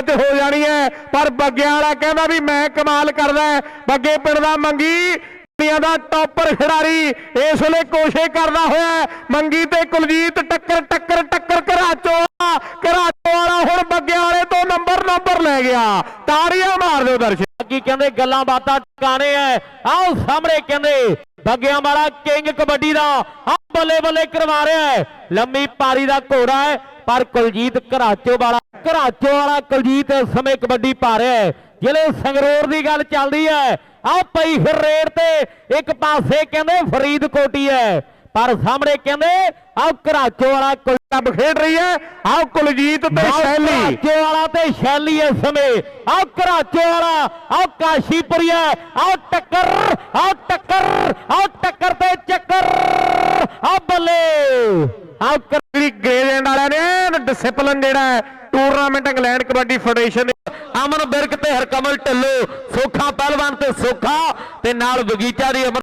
ਮਿੰਟਾਂ ਹੋ ਜਾਣੀ ਹੈ। ਪਰ ਬੱਗਿਆਂ ਵਾਲਾ ਕਹਿੰਦਾ ਵੀ ਮੈਂ ਕਮਾਲ ਕਰਦਾ ਬੱਗੇ ਪਿੰਡ ਦਾ ਮੰਗੀ ਦੁਨੀਆ ਦਾ ਟੌਪਰ ਖਿਡਾਰੀ, ਇਸ ਵੇਲੇ ਕੋਸ਼ਿਸ਼ ਕਰਦਾ ਹੋਇਆ ਹੈ। ਮੰਗੀ ਤੇ ਕੁਲਜੀਤ ਟੱਕਰ ਟੱਕਰ ਟੱਕਰ ਘਰਾਚੋ ਘਰਾਚੋ ਵਾਲਾ ਹੁਣ ਬੱਗਿਆਂ ਵਾਲੇ ਤੋਂ ਨੰਬਰ ਨੰਬਰ ਲੈ ਗਿਆ। ਤਾੜੀਆਂ ਮਾਰ ਦਿਓ ਦਰਸ਼ਕ। ਕੀ ਕਹਿੰਦੇ ਗੱਲਾਂ ਬਾਤਾਂ ਟਿਕਾਣੇ ਐ। ਆਓ ਸਾਹਮਣੇ ਕਹਿੰਦੇ, ਬੱਗਿਆਂ ਵਾਲਾ ਕਿੰਗ ਕਬੱਡੀ ਦਾ ਆ ਬੱਲੇ ਬੱਲੇ ਕਰਵਾ ਰਿਹਾ ਹੈ। ਲੰਮੀ ਪਾਰੀ ਦਾ ਘੋੜਾ ਹੈ, ਪਰ ਕੁਲਜੀਤ ਘਰਾਚੋ ਵਾਲਾ ਘਰਾਚੋ ਵਾਲਾ ਕੁਲਜੀਤ ਇਸ ਸਮੇਂ ਕਬੱਡੀ ਪਾ ਰਿਹਾ ਹੈ। ਜ਼ਿਲ੍ਹੇ ਸੰਗਰੂਰ ਦੀ ਗੱਲ ਚੱਲਦੀ ਹੈ। ਆ ਪਈ ਫਿਰ ਰੇਡ ਤੇ। ਇੱਕ ਪਾਸੇ ਕਹਿੰਦੇ ਫਰੀਦਕੋਟੀ ਹੈ। ਪਰ ਸਾਹਮਣੇ ਕਹਿੰਦੇ ਆ ਘਰਾਚੋ ਵਾਲਾ ਕੁਲ- ਕਲੱਬ ਖੇਡ ਰਹੀ ਹੈ। ਆਹ ਕੁਲਜੀਤ ਤੇ ਆਹ ਸ਼ੈਲੀ। ਘਰਾਚੋ ਵਾਲਾ ਤੇ ਸ਼ੈਲੀ ਇਸ ਸਮੇਂ। ਆਹ ਘਰਾਚੋ ਵਾਲਾ ਆਹ ਕਾਸ਼ੀਪੁਰੀਆ ਆਹ ਟੱਕਰ ਆਹ ਟੱਕਰ ਆਹ ਟੱਕਰ ਤੇ ਚੱਕਰ। ਆਹ ਬੱਲੇ। ਆਹ ਕਰ- ਗ੍ਰੇਜ਼ੈਂਡ ਵਾਲਿਆਂ ਨੇ ਡਿਸਪਲਿਨ ਜਿਹੜਾ ਹੈ। ਟੂਰਨਾਮੈਂਟ ਇੰਗਲੈਂਡ ਕਬੱਡੀ ਫੈਡਰੇਸ਼ਨ ਨੇ ਅਮਨ ਬਿਰਕ ਤੇ ਹਰਕਮਲ ਢੱਲੋ ਸੋਖਾ ਪਹਿਲਵਾਨ ਤੇ ਸੋਖਾ ਤੇ ਨਾਲ ਬਗੀਚਾ ਦੀ ਅਮਰ